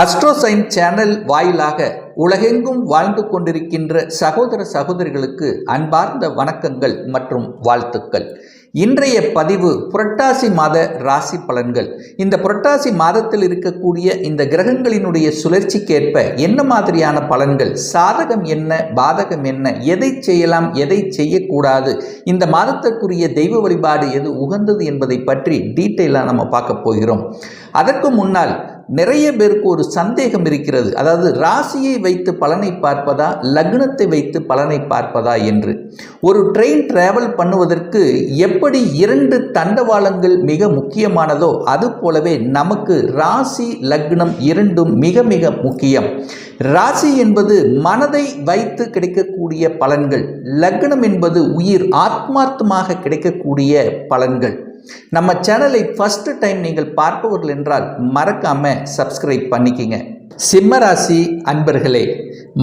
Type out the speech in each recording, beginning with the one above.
அஸ்ட்ரோசைன் channel வாயிலாக உலகெங்கும் வாழ்ந்து கொண்டிருக்கின்ற சகோதர சகோதரிகளுக்கு அன்பார்ந்த வணக்கங்கள் மற்றும் வாழ்த்துக்கள். இன்றைய பதிவு புரட்டாசி மாத ராசி பலன்கள். இந்த புரட்டாசி மாதத்தில் இருக்கக்கூடிய இந்த கிரகங்களினுடைய சுழற்சிக்கேற்ப என்ன மாதிரியான பலன்கள்? சாதகம் என்ன? பாதகம் என்ன? எதை செய்யலாம்? எதை செய்யக்கூடாது? இந்த மாதத்திற்குரிய தெய்வ வழிபாடு எது உகந்தது என்பதை பற்றி டீட்டெயிலாக நம்ம பார்க்க போகிறோம். அதற்கு முன்னால் நிறைய பேருக்கு ஒரு சந்தேகம் இருக்கிறது. அதாவது ராசியை வைத்து பலனை பார்ப்பதா லக்னத்தை வைத்து பலனை பார்ப்பதா என்று. ஒரு ட்ரெயின் டிராவல் பண்ணுவதற்கு எப்படி இரண்டு தண்டவாளங்கள் மிக முக்கியமானதோ அது போலவே நமக்கு ராசி லக்னம் இரண்டும் மிக மிக முக்கியம். ராசி என்பது மனதை வைத்து கிடைக்கக்கூடிய பலன்கள். லக்னம் என்பது உயிர் ஆத்மார்த்தமாக கிடைக்கக்கூடிய பலன்கள். நம்ம சேனலை ஃபஸ்ட்டு டைம் நீங்கள் பார்ப்பவர்கள் என்றால் மறக்காமல் சப்ஸ்கிரைப் பண்ணிக்கிங்க. சிம்மராசி அன்பர்களே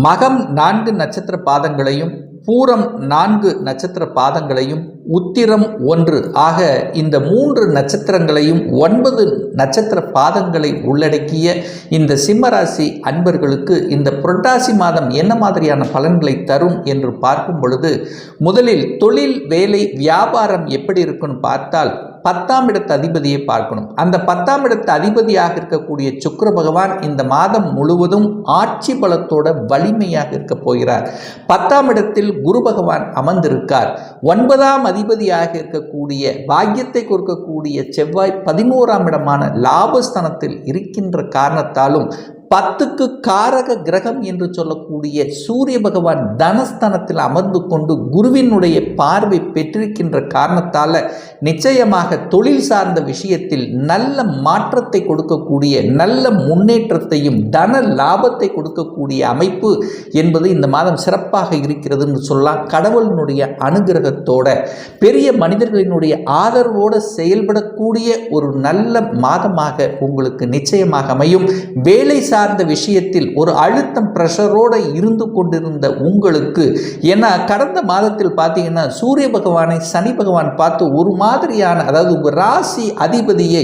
மகம் நான்கு நட்சத்திர பாதங்களையும் பூரம் நான்கு நட்சத்திர பாதங்களையும் உத்திரம் ஒன்று ஆக இந்த மூன்று நட்சத்திரங்களையும் ஒன்பது நட்சத்திர பாதங்களை உள்ளடக்கிய இந்த சிம்மராசி அன்பர்களுக்கு இந்த புரட்டாசி மாதம் என்ன மாதிரியான பலன்களை தரும் என்று பார்க்கும் பொழுது முதலில் தொழில் வேலை வியாபாரம் எப்படி இருக்குன்னு பார்த்தால் பத்தாம் இடத்து அதிபதியை பார்க்கணும். அந்த பத்தாம் இடத்து அதிபதியாக இருக்கக்கூடிய சுக்கர பகவான் இந்த மாதம் முழுவதும் ஆட்சி பலத்தோட வலிமையாக இருக்க போகிறார். பத்தாம் இடத்தில் குரு பகவான் அமர்ந்திருக்கார். ஒன்பதாம் அதிபதியாக இருக்கக்கூடிய பாக்கியத்தை கொடுக்கக்கூடிய செவ்வாய் பதினோராம் இடமான லாபஸ்தானத்தில் இருக்கின்ற காரணத்தாலும் பத்துக்கு காரக கிரகம் என்று சொல்லக்கூடிய சூரிய பகவான் தனஸ்தனத்தில் அமர்ந்து கொண்டு குருவினுடைய பார்வை பெற்றிருக்கின்ற காரணத்தால் நிச்சயமாக தொழில் சார்ந்த விஷயத்தில் நல்ல மாற்றத்தை கொடுக்கக்கூடிய நல்ல முன்னேற்றத்தையும் தன லாபத்தை கொடுக்கக்கூடிய அமைப்பு என்பது இந்த மாதம் சிறப்பாக இருக்கிறதுன்னு சொல்லலாம். கடவுளினுடைய அனுகிரகத்தோட பெரிய மனிதர்களினுடைய ஆதரவோடு செயல்படக்கூடிய ஒரு நல்ல மாதமாக உங்களுக்கு நிச்சயமாக அமையும். வேலை சார்ந்த விஷயத்தில் ஒரு அழுத்தம் ப்ரெஷரோடு இருந்து கொண்டிருந்த உங்களுக்கு ஏன்னா கடந்த மாதத்தில் பார்த்தீங்கன்னா சூரிய பகவானை சனி பகவான் பார்த்து ஒரு மாதிரியான அதாவது உங்கள் ராசி அதிபதியை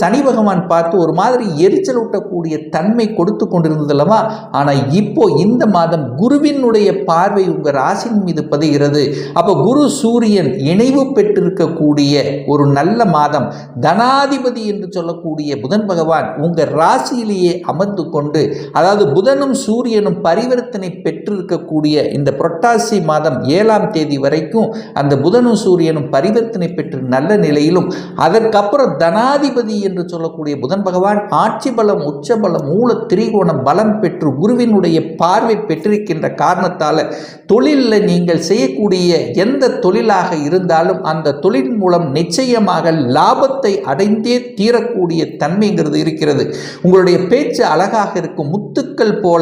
சனி பகவான் பார்த்து ஒரு மாதிரி எரிச்சல் ஊட்டக்கூடிய தன்மை கொடுத்து கொண்டிருந்தது அல்லவா? ஆனால் இப்போ இந்த மாதம் குருவினுடைய பார்வை உங்கள் ராசியின் மீது பதிகிறது. அப்போ குரு சூரியன் இணைவு பெற்றிருக்கக்கூடிய ஒரு நல்ல மாதம். தனாதிபதி என்று சொல்லக்கூடிய புதன் பகவான் உங்கள் ராசியிலேயே அமர்ந்து கொண்டு அதாவது புதனும் சூரியனும் பரிவர்த்தனை பெற்றிருக்கக்கூடிய இந்த புரட்டாசி மாதம் ஏழாம் தேதி வரைக்கும் அந்த புதனும் சூரியனும் பரிவர்த்தனை பெற்று நல்ல நிலையிலும் அதற்கப்புறம் தனாதிபதி என்று சொல்லக்கூடிய புதன் பகவான் ஆட்சி பலம் உச்சபலம் மூல திரிகோணம் பலம் பெற்று குருவினுடைய பார்வை பெற்றிருக்கின்ற காரணத்தால் தொழிலில் நீங்கள் செய்யக்கூடிய எந்த தொழிலாக இருந்தாலும் அந்த தொழில் மூலம் நிச்சயமாக லாபத்தை அடைந்தே தீரக்கூடிய தன்மைங்கிறது இருக்கிறது. உங்களுடைய பேச்சு அழகாக இருக்கும் முத்துக்கள் போல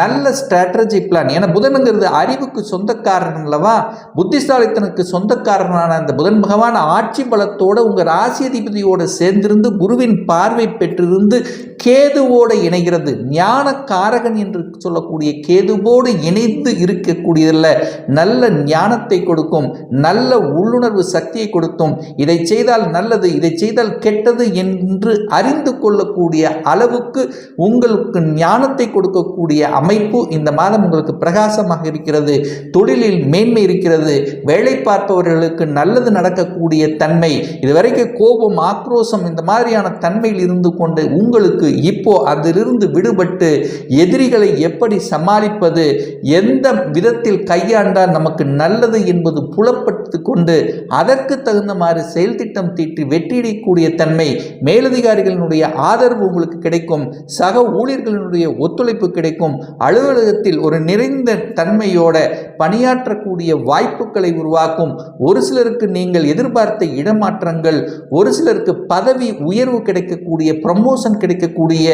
நல்ல ஸ்ட்ராட்டஜி பிளான் ஏன்னா புதனுங்கிறது அறிவுக்கு சொந்தக்காரன் அல்லவா? புத்திசாலித்தனுக்கு சொந்தக்காரனான அந்த புதன் பகவான் ஆட்சி பலத்தோடு உங்கள் ராசியதிபதியோடு சேர்ந்திருந்து குருவின் பார்வை பெற்றிருந்து கேதுவோடு இணைகிறது. ஞான காரகன் என்று சொல்லக்கூடிய கேதுவோடு இணைந்து இருக்கக்கூடியதில் நல்ல ஞானத்தை கொடுக்கும் நல்ல உள்ளுணர்வு சக்தியை கொடுக்கும் இதை செய்தால் நல்லது இதை செய்தால் கெட்டது என்று அறிந்து கொள்ளக்கூடிய அளவுக்கு உங்களுக்கு ஞானத்தை கொடுக்கக்கூடிய அமைப்பு இந்த மாதம் உங்களுக்கு பிரகாசமாக இருக்கிறது. தொழிலில் மேன்மை இருக்கிறது. வேலை பார்ப்பவர்களுக்கு நல்லது நடக்கக்கூடிய தன்மை. இதுவரைக்கும் கோபம் ஆக்ரோஷம் இந்த மாதிரியான தன்மையில் இருந்து கொண்டு உங்களுக்கு இப்போ அதிலிருந்து விடுபட்டு எதிரிகளை எப்படி சமாளிப்பது எந்த விதத்தில் கையாண்டால் நமக்கு நல்லது என்பது புலப்பட்டு கொண்டு அதற்கு தகுந்த மாதிரி செயல் திட்டம் தீட்டி வெற்றியடையக்கூடிய தன்மை மேலதிகாரிகளினுடைய ஆதரவு உங்களுக்கு கிடைக்கும். சக ஊழியர்களினுடைய ஒத்துழைப்பு கிடைக்கும். அலுவலகத்தில் ஒரு நிறைந்த தன்மையோட பணியாற்றக்கூடிய வாய்ப்புகளை உருவாக்கும். ஒரு சிலருக்கு நீங்கள் எதிர்பார்த்த இடமாற்றங்கள் ஒரு சிலருக்கு பதவி உயர்வு கிடைக்கக்கூடிய ப்ரமோஷன் கிடைக்கக்கூடிய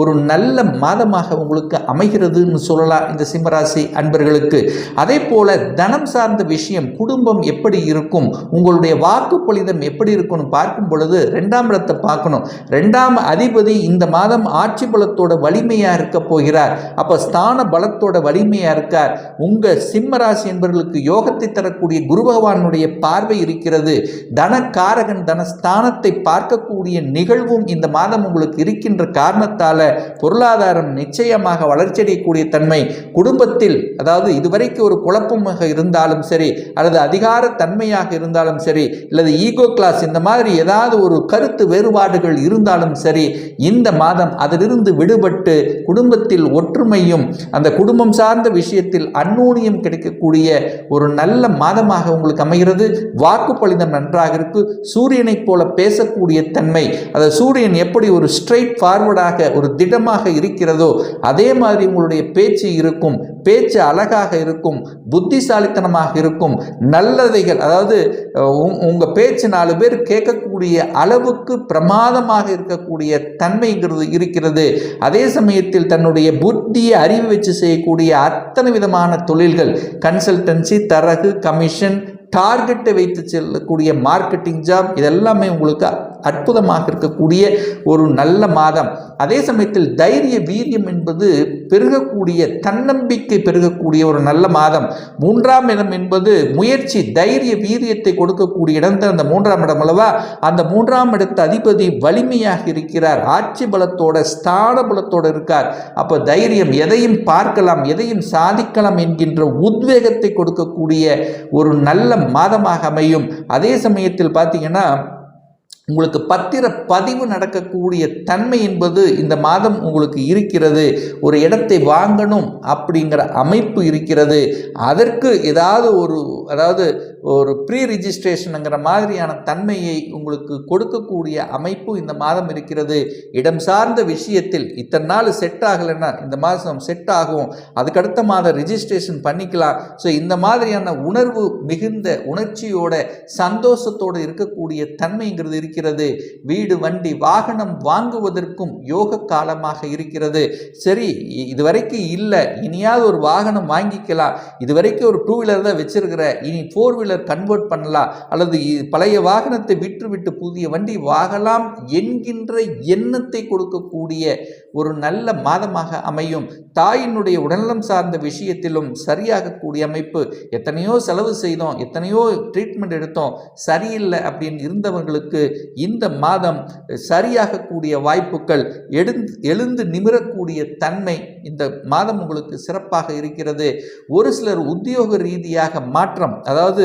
ஒரு நல்ல மாதமாக உங்களுக்கு அமைகிறதுன்னு சொல்லலாம் இந்த சிம்மராசி அன்பர்களுக்கு. அதே போல தனம் சார்ந்த விஷயம் குடும்பம் எப்படி இருக்கும் உங்களுடைய வாக்கு பொலிதம் எப்படி இருக்கும்னு பார்க்கும் பொழுது ரெண்டாம் இடத்தை பார்க்கணும். ரெண்டாம் அதிபதி இந்த மாதம் ஆட்சி குலத்தோட வலிமையாக இருக்க போகிறார். அப்போ ஸ்தான பலத்தோட வலிமையாக இருக்கார். உங்கள் சிம்மராசி என்பவர்களுக்கு யோகத்தை தரக்கூடிய குரு பகவானுடைய பார்வை இருக்கிறது. தனக்காரகன் தனஸ்தானத்தை பார்க்கக்கூடிய நிகழ்வும் இந்த மாதம் உங்களுக்கு இருக்கின்ற காரணத்தால பொருளாதாரம் நிச்சயமாக வளர்ச்சியடையக்கூடிய தன்மை. குடும்பத்தில் அதாவது இதுவரைக்கும் ஒரு குழப்பமாக இருந்தாலும் சரி அல்லது அதிகார தன்மையாக இருந்தாலும் சரி அல்லது ஈகோ கிளாஸ் இந்த மாதிரி ஏதாவது ஒரு கருத்து வேறுபாடுகள் இருந்தாலும் சரி இந்த மாதம் அதிலிருந்து விடுபட்டு குடும்பத்தில் ஒற்றுமையும் அந்த குடும்பம் சார்ந்த விஷயத்தில் அந்நூனியம் கிடைக்கக்கூடிய ஒரு நல்ல மாதமாக உங்களுக்கு அமைகிறது. வாக்கு பலிதம் நன்றாக இருக்கு. சூரியனைப் போல பேசக்கூடிய தன்மை அந்த சூரியன் எப்படி ஒரு ஸ்ட்ரைட் ஃபார்வர்டாக ஒரு திடமாக இருக்கிறதோ அதே மாதிரி உங்களுடைய பேச்சு இருக்கும். பேச்சு அழகாக இருக்கும். புத்திசாலித்தனமாக இருக்கும். நல்லதைகள் அதாவது அஹ், உங்க பேச்சு நாலு பேர் கேட்கக்கூடிய அளவுக்கு பிரமாதமாக இருக்கக்கூடிய தன்மைங்கிறது இருக்கிறது. அதே சமயத்தில் தன்னுடைய புத்தியை அறிவு வச்சு செய்யக்கூடிய அத்தனை விதமான தொழில்கள் கன்சல்டன்சி தரகு கமிஷன் டார்கெட்டை வைத்து செல்லக்கூடிய மார்க்கெட்டிங் ஜாப் இதெல்லாமே உங்களுக்கு அற்புதமாக இருக்கக்கூடிய ஒரு நல்ல மாதம். அதே சமயத்தில் தைரிய வீரியம் என்பது பெருகக்கூடிய தன்னம்பிக்கை பெருகக்கூடிய ஒரு நல்ல மாதம். மூன்றாம் இடம் என்பது முயற்சி தைரிய வீரியத்தை கொடுக்கக்கூடிய இடம் தான் அந்த மூன்றாம் இடம் அல்லவா? அந்த மூன்றாம் இடத்த அதிபதி வலிமையாக இருக்கிறார். ஆட்சி பலத்தோட ஸ்தான பலத்தோட இருக்கார். அப்போ தைரியம் எதையும் பார்க்கலாம் எதையும் சாதிக்கலாம் என்கின்ற உத்வேகத்தை கொடுக்கக்கூடிய ஒரு நல்ல மாதமாக அமையும். அதே சமயத்தில் பார்த்தீங்கன்னா உங்களுக்கு பத்திர பதிவு நடக்கக்கூடிய தன்மை என்பது இந்த மாதம் உங்களுக்கு இருக்கிறது. ஒரு இடத்தை வாங்கணும் அப்படிங்கிற அமைப்பு இருக்கிறது. அதற்கு ஏதாவது ஒரு அதாவது ஒரு ப்ரீ ரிஜிஸ்ட்ரேஷனுங்கிற மாதிரியான தன்மையை உங்களுக்கு கொடுக்கக்கூடிய அமைப்பு இந்த மாதம் இருக்கிறது. இடம் சார்ந்த விஷயத்தில் இத்தனை நாள் செட் ஆகலைன்னா இந்த மாதம் செட் ஆகும். அதுக்கடுத்த மாதம் ரிஜிஸ்ட்ரேஷன் பண்ணிக்கலாம். ஸோ இந்த மாதிரியான உணர்வு மிகுந்த உணர்ச்சியோட சந்தோஷத்தோடு இருக்கக்கூடிய தன்மைங்கிறது இருக்கிறது. வீடு வண்டி வாகனம் வாங்குவதற்கும் யோக காலமாக இருக்கிறது. சரி இ- இதுவரைக்கும் இல்லை. இனியாவது ஒரு வாகனம் வாங்கிக்கலாம். இதுவரைக்கும் ஒரு டூ வீலர் தான் வச்சிருக்கிற. இனி ஃபோர் வீலர் கன்வெர்ட் பண்ணலாம். அல்லது பழைய வாகனத்தை விற்றுவிட்டு புதிய வண்டி வாகலாம் என்கின்ற எண்ணத்தை கொடுக்கக்கூடிய ஒரு நல்ல மாதமாக அமையும். தாயினுடைய உடல்நலம் சார்ந்த விஷயத்திலும் சரியாகக்கூடிய அமைப்பு. எத்தனையோ செலவு செய்தோம் எத்தனையோ ட்ரீட்மெண்ட் எடுத்தோம் சரியில்லை அப்படின்னு இருந்தவர்களுக்கு இந்த மாதம் சரியாகக்கூடிய வாய்ப்புகள் எழுந்து எழுந்து நிமிரக்கூடிய தன்மை இந்த மாதம் உங்களுக்கு சிறப்பாக இருக்கிறது. ஒரு சிலர் உத்தியோக ரீதியாக மாற்றம் அதாவது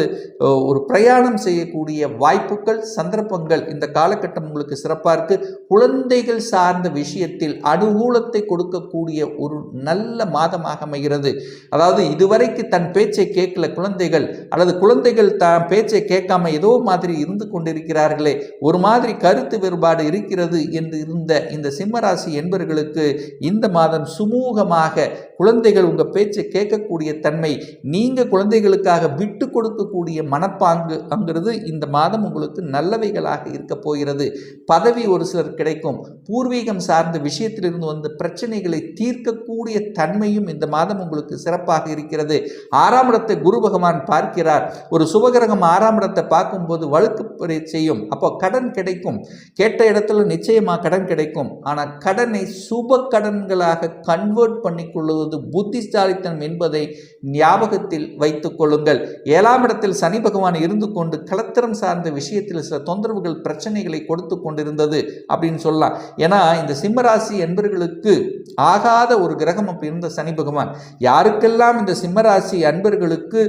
ஒரு பிரயாணம் செய்யக்கூடிய வாய்ப்புகள் சந்தர்ப்பங்கள் இந்த காலகட்டம் உங்களுக்கு சிறப்பாக இருக்கு. குழந்தைகள் சார்ந்த விஷயத்தில் அனுகூலத்தை கொடுக்கக்கூடிய ஒரு நல்ல மாதமாக அமைகிறது. அதாவது இதுவரைக்கு தன் பேச்சை கேட்கல குழந்தைகள் அல்லது குழந்தைகள் தான் பேச்சை கேட்காம ஏதோ மாதிரி இருந்து கொண்டிருக்கிறார்களே ஒரு மாதிரி கருத்து வேறுபாடு இருக்கிறது என்று இருந்த இந்த சிம்மராசி என்பர்களுக்கு இந்த மாதம் சுமூகமாக குழந்தைகள் உங்கள் பேச்சை கேட்கக்கூடிய தன்மை நீங்கள் குழந்தைகளுக்காக விட்டு கொடுக்கக்கூடிய மனப்பாங்கு அங்கிறது இந்த மாதம் உங்களுக்கு நல்லவைகளாக இருக்க போகிறது. பதவி ஒரு சிலர் கிடைக்கும். பூர்வீகம் சார்ந்த விஷயத்திலிருந்து வந்த பிரச்சனைகளை தீர்க்கக்கூடிய தன்மையும் இந்த மாதம் உங்களுக்கு சிறப்பாக இருக்கிறது. ஆறாம் இடத்தை குரு பகவான் பார்க்கிறார். ஒரு சுபகிரகம் ஆறாம் இடத்தை பார்க்கும்போது வழுக்கு செய்யும். அப்போ கடன் கிடைக்கும். கேட்ட இடத்துல நிச்சயமாக கடன் கிடைக்கும். ஆனால் கடனை சுப கடன்களாக கண் கன்வெர்ட் பண்ணிக்கொள்வது புத்திசாலித்தனம் என்பதை ஞாபகத்தில் வைத்துக் கொள்ளுங்கள். ஏழாம் இடத்தில் சனி பகவான் இருந்து கொண்டு கலத்திரம் சார்ந்த விஷயத்தில் சில தொந்தரவுகள் பிரச்சனைகளை கொடுத்து கொண்டிருந்தது அப்படின்னு சொல்லலாம். ஏன்னா இந்த சிம்மராசி என்பர்களுக்கு ஆகாத ஒரு கிரகம் அப்படி இருந்த சனி பகவான். யாருக்கெல்லாம் இந்த சிம்மராசி அன்பர்களுக்கு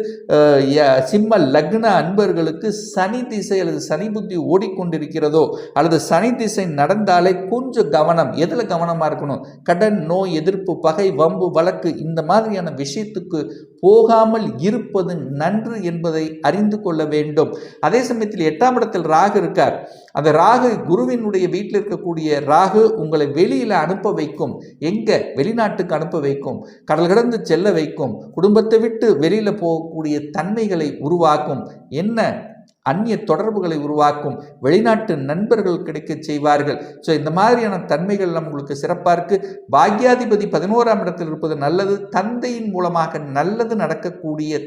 சிம்ம லக்ன அன்பர்களுக்கு சனி திசை அல்லது சனி புத்தி ஓடிக்கொண்டிருக்கிறதோ அல்லது சனி திசை நடந்தாலே கொஞ்சம் கவனம் எதில் கவனமாக இருக்கணும்? கடன் நோய் எதிர்ப்பு பகை வம்பு வழக்கு இந்த மாதிரியான விஷயத்துக்கு போகாமல் இருப்பது நன்று என்பதை அறிந்து கொள்ள வேண்டும். அதே சமயத்தில் எட்டாம் இடத்தில் ராகு இருக்கார். அந்த ராகு குருவினுடைய வீட்டில் இருக்கக்கூடிய ராகு உங்களை வெளியில் அனுப்ப வைக்கும். எங்கே? வெளிநாட்டுக்கு அனுப்ப வைக்கும். கடல் கடந்து செல்ல வைக்கும். குடும்பத்தை விட்டு வெளியில் போகக்கூடிய தன்மைகளை உருவாக்கும். என்ன? அந்நிய தொடர்புகளை உருவாக்கும் வெளிநாட்டு நண்பர்கள் கிடைக்கச் செய்வார்கள். ஸோ இந்த மாதிரியான தன்மைகள் நம்மளுக்கு சிறப்பாக இருக்குது பாக்யாதிபதி பதினோராம் இடத்தில் இருப்பது நல்லது. தந்தையின் மூலமாக நல்லது நடக்கக்கூடிய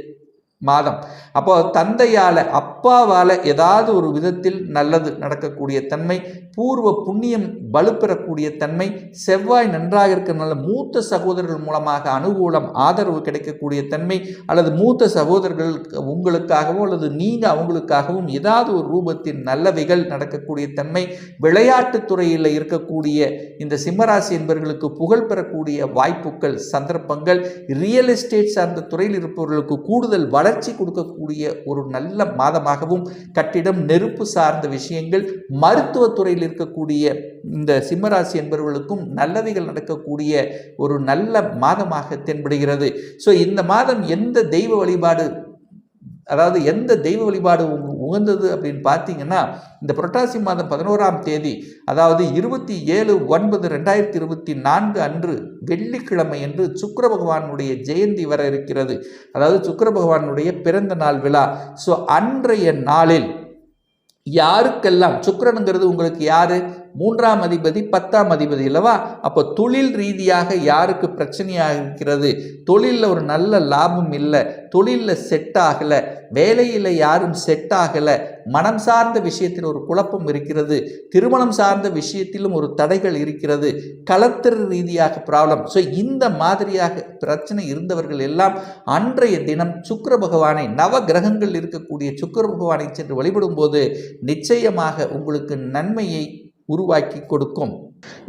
மாதம். அப்போ தந்தையால் அப்பாவால் ஏதாவது ஒரு விதத்தில் நல்லது நடக்கக்கூடிய தன்மை பூர்வ புண்ணியம் வலுப்பெறக்கூடிய தன்மை செவ்வாய் நன்றாக இருக்கிறனால மூத்த சகோதரர்கள் மூலமாக அனுகூலம் ஆதரவு கிடைக்கக்கூடிய தன்மை அல்லது மூத்த சகோதரர்கள் உங்களுக்காகவோ அல்லது நீங்கள் அவங்களுக்காகவும் ஏதாவது ஒரு ரூபத்தின் நல்லவைகள் நடக்கக்கூடிய தன்மை விளையாட்டுத் துறையில் இருக்கக்கூடிய இந்த சிம்மராசி என்பவர்களுக்கு புகழ் பெறக்கூடிய வாய்ப்புகள் சந்தர்ப்பங்கள் ரியல் எஸ்டேட் சார்ந்த துறையில் இருப்பவர்களுக்கு கூடுதல் வளர்ச்சி கொடுக்கக்கூடிய ஒரு நல்ல மாதமாகவும் கட்டிடம் நெருப்பு சார்ந்த விஷயங்கள் மருத்துவத்துறையில் இருக்கக்கூடிய இந்த சிம்மராசி என்பவர்களுக்கும் நல்லவைகள் நடக்கக்கூடிய ஒரு நல்ல மாதமாக தென்படுகிறது. ஸோ இந்த மாதம் எந்த தெய்வ வழிபாடு அதாவது எந்த தெய்வ வழிபாடு உகந்தது அப்படின்னு பார்த்தீங்கன்னா இந்த புரட்டாசி மாதம் பதினோராம் தேதி அதாவது இருபத்தி ஏழு ஒன்பது ரெண்டாயிரத்தி இருபத்தி நான்கு அன்று வெள்ளிக்கிழமை என்று சுக்கர பகவானுடைய ஜெயந்தி வர இருக்கிறது. அதாவது சுக்கர பகவானுடைய பிறந்த நாள் விழா. ஸோ அன்றைய நாளில் யாருக்கெல்லாம் சுக்கரனுங்கிறது உங்களுக்கு யாரு? மூன்றாம் அதிபதி பத்தாம் அதிபதி அல்லவா? அப்போ தொழில் ரீதியாக யாருக்கு பிரச்சனையாக இருக்கிறது தொழிலில் ஒரு நல்ல லாபம் இல்லை தொழிலில் செட் ஆகலை வேலையில் யாரும் செட் ஆகலை மனம் சார்ந்த விஷயத்தில் ஒரு குழப்பம் இருக்கிறது திருமணம் சார்ந்த விஷயத்திலும் ஒரு தடைகள் இருக்கிறது கலத்திர ரீதியாக ப்ராப்ளம் ஸோ இந்த மாதிரியாக பிரச்சனை இருந்தவர்கள் எல்லாம் அன்றைய தினம் சுக்கர பகவானை நவ கிரகங்கள் இருக்கக்கூடிய சுக்கர பகவானை சென்று வழிபடும் போது நிச்சயமாக உங்களுக்கு நன்மையை உருவாக்கி கொடுக்கும்.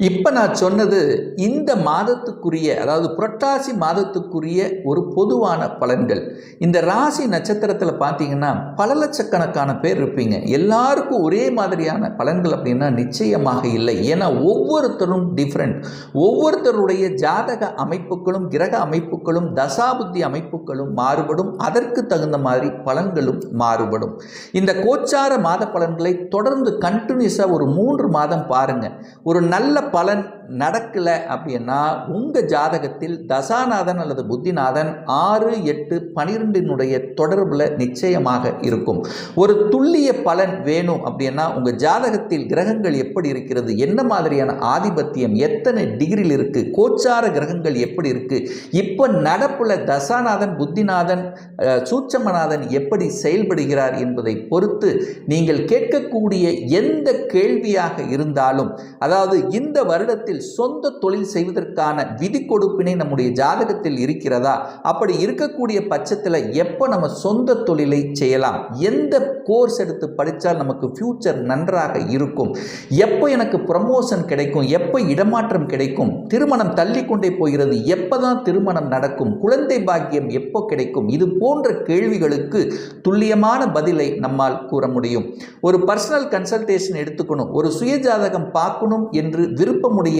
இப்போ நான் சொன்னது இந்த மாதத்துக்குரிய அதாவது புரட்டாசி மாதத்துக்குரிய ஒரு பொதுவான பலன்கள். இந்த ராசி நட்சத்திரத்தில் பார்த்தீங்கன்னா பல லட்சக்கணக்கான பேர் இருப்பீங்க. எல்லாருக்கும் ஒரே மாதிரியான பலன்கள் அப்படின்னா நிச்சயமாக இல்லை. ஏன்னா ஒவ்வொருத்தரும் டிஃப்ரெண்ட் ஒவ்வொருத்தருடைய ஜாதக அமைப்புகளும் கிரக அமைப்புகளும் தசாபுத்தி அமைப்புகளும் மாறுபடும். அதற்கு தகுந்த மாதிரி பலன்களும் மாறுபடும். இந்த கோச்சார மாத பலன்களை தொடர்ந்து கண்டினியூஸாக ஒரு மூன்று மாதம் பாருங்கள் ஒரு நல்ல நல்ல பலன் நடக்கலை அப்படின்னா உங்கள் ஜாதகத்தில் தசாநாதன் அல்லது புத்திநாதன் ஆறு எட்டு பனிரெண்டினுடைய தொடர்பில் நிச்சயமாக இருக்கும். ஒரு துல்லிய பலன் வேணும் அப்படின்னா உங்கள் ஜாதகத்தில் கிரகங்கள் எப்படி இருக்கிறது என்ன மாதிரியான ஆதிபத்தியம் எத்தனை டிகிரியில் இருக்குது கோச்சார கிரகங்கள் எப்படி இருக்குது இப்போ நடப்பில் தசாநாதன் புத்திநாதன் சூட்சமநாதன் எப்படி செயல்படுகிறார் என்பதை பொறுத்து நீங்கள் கேட்கக்கூடிய எந்த கேள்வியாக இருந்தாலும் அதாவது இந்த வருடத்தில் சொந்த தொழில் செய்வதற்கான விதி கொடுப்பினை நம்முடைய ஜாதகத்தில் இருக்கிறதா? அப்படி இருக்கக்கூடிய பட்சத்தில் எப்போ நம்ம சொந்த தொழிலை செய்யலாம்? எந்த கோர்ஸ் எடுத்து படித்தால் நமக்கு ஃப்யூச்சர் நன்றாக இருக்கும்? எப்போ எனக்கு ப்ரமோஷன் கிடைக்கும்? எப்போ இடமாற்றம் கிடைக்கும்? திருமணம் தள்ளி கொண்டே போகிறது. எப்போ தான் திருமணம் நடக்கும்? குழந்தை பாக்கியம் எப்போ கிடைக்கும்? இது போன்ற கேள்விகளுக்கு துல்லியமான பதிலை நம்மால் கூற முடியும். ஒரு பர்சனல் கன்சல்டேஷன் எடுத்துக்கணும். ஒரு சுயஜாதகம் பார்க்கணும் என்று விருப்பமுடைய